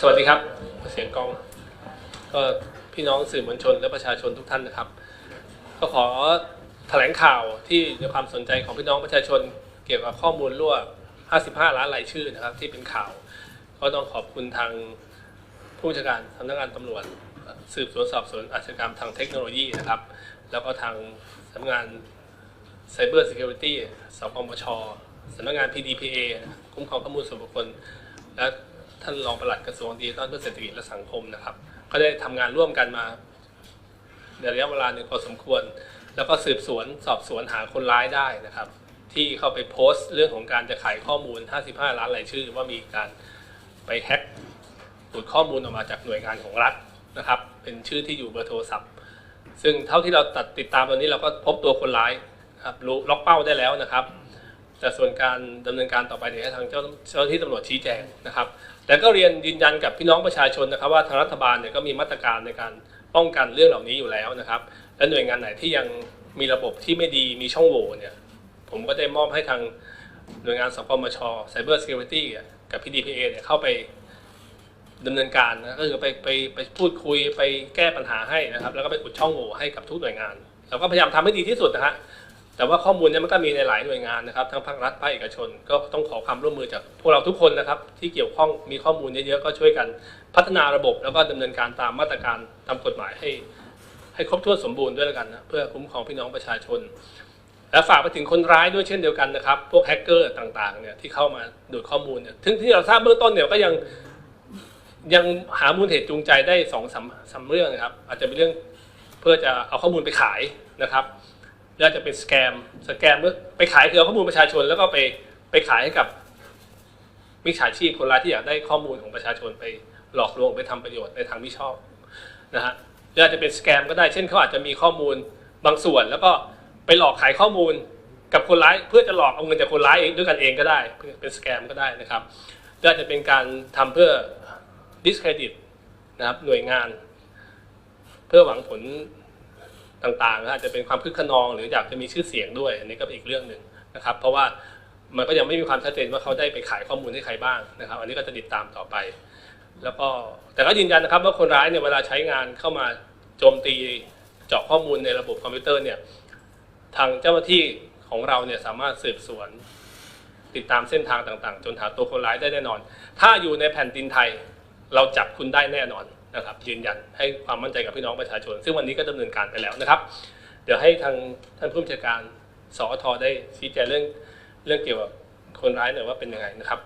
สวัสดีครับ เสียงกล้องก็พี่น้องสื่อมวลชนและประชาชนทุกท่านนะครับ ก็ขอแถลงข่าวที่ในความสนใจของพี่น้องประชาชน เกี่ยวกับข้อมูลรั่ว 55 ล้านรายชื่อนะครับ ที่เป็นข่าว ก็ต้องขอบคุณทางผู้บัญชการสำนักงานตำรวจ สืบสวนสอบสวนอาชญากรรมทางเทคโนโลยีนะครับ แล้วก็ทางสำนักงาน Cyber Security สปมชสำนักงาน PDPA คุ้มครองข้อมูลส่วนบุคคลและ ท่านรองปลัดกระทรวงดิจิทัลเพื่อเศรษฐกิจและสังคมนะครับ ก็ได้ทำงานร่วมกันมาในระยะเวลาหนึ่งพอสมควร แล้วก็สืบสวนสอบสวนหาคนร้ายได้นะครับ ที่เข้าไปโพสต์เรื่องของการจะขายข้อมูล 55 ล้านรายชื่อ ว่ามีการไปแฮ็กหลุดข้อมูลออกมาจากหน่วยงานของรัฐนะครับ เป็นชื่อที่อยู่เบอร์โทรศัพท์ ซึ่งเท่าที่เราตัดติดตามตอนนี้เราก็พบตัวคนร้ายครับรู้ล็อกเป้าได้แล้วนะครับ แต่ส่วนการดำเนินการต่อไปเนี่ยทางเจ้าเจ้าหน้าที่ตำรวจชี้แจงนะครับ แต่ก็เรียนยืนยันกับพี่น้องประชาชนนะครับ ว่าทางรัฐบาลเนี่ยก็มีมาตรการในการป้องกันเรื่องเหล่านี้อยู่แล้วนะครับ และหน่วยงานไหนที่ยังมีระบบที่ไม่ดีมีช่องโหว่เนี่ยผมก็ได้มอบให้ทางหน่วยงานสปมช Cyber Security อะกับ PDPA เนี่ยเข้าไปดำเนินการนะก็คือไปไปไปพูดคุยไปแก้ปัญหาให้นะครับ แล้วก็ไปอุดช่องโหว่ให้กับทุกหน่วยงานเราก็พยายามทำให้ดีที่สุดนะฮะ แต่ว่าข้อมูลเนี่ยมันก็มีในหลายหน่วยงานนะครับ ทั้งภาครัฐภาคเอกชน ก็ต้องขอความร่วมมือจากพวกเราทุกคนนะครับ ที่เกี่ยวข้องมีข้อมูลเยอะๆก็ช่วยกันพัฒนาระบบ แล้วก็ดำเนินการตามมาตรการตามกฎหมายให้ ให้ครบถ้วนสมบูรณ์ด้วยแล้วกันนะเพื่อคุ้มครองพี่น้องประชาชน และฝากไปถึงคนร้ายด้วยเช่นเดียวกันนะครับ พวกแฮกเกอร์ต่างๆเนี่ยที่เข้ามาดูดข้อมูลเนี่ยถึงที่เราทราบเบื้องต้นเนี่ยก็ยังยังหามูลเหตุจูงใจได้สองสามสามเรื่องนะครับ อาจจะเป็นเรื่องเพื่อจะเอาข้อมูลไปขายนะครับ หรืออาจจะเป็นสแกมสแกมไปขายคือเอาข้อมูลประชาชน แล้วก็ไปไปขายให้กับมิจฉาชีพคนร้ายที่อยากได้ข้อมูลของประชาชนไปหลอกลวงไปทำประโยชน์ในทางที่ชอบนะฮะหรืออาจจะเป็นสแกมก็ได้ เช่นเขาอาจจะมีข้อมูลบางส่วน แล้วก็ไปหลอกขายข้อมูลกับคนร้าย เพื่อจะหลอกเอาเงินจากคนร้ายเองด้วยกันเองก็ได้ เป็นสแกมก็ได้นะครับหรืออาจจะเป็นการทำเพื่อ discredit นะครับหน่วยงาน เพื่อหวังผล ต่างๆ อาจจะเป็นความคึกขนอง หรืออยากจะมีชื่อเสียงด้วยอันนี้ก็เป็นอีกเรื่องหนึ่งนะครับ เพราะว่ามันก็ยังไม่มีความชัดเจนว่าเขาได้ไปขายข้อมูลให้ใครบ้างนะครับ อันนี้ก็จะติดตามต่อไป แล้วก็แต่ก็ยืนยันนะครับว่าคนร้ายเนี่ยเวลาใช้งานเข้ามาโจมตีเจาะข้อมูลในระบบคอมพิวเตอร์เนี่ยทางเจ้าหน้าที่ของเราเนี่ยสามารถสืบสวน ติดตามเส้นทางต่างๆ จนหาตัวคนร้ายได้แน่นอน ถ้าอยู่ในแผ่นดินไทย เราจับคุณได้แน่นอน นะครับยืนยันให้ความมั่นใจกับพี่น้องประชาชน ซึ่งวันนี้ก็ดำเนินการไปแล้วนะครับ เดี๋ยวให้ทางท่านผู้บัญชาการสอทได้ชี้แจงเรื่องเรื่องเกี่ยวกับคนร้ายหน่อยว่าเป็นยังไงนะครับ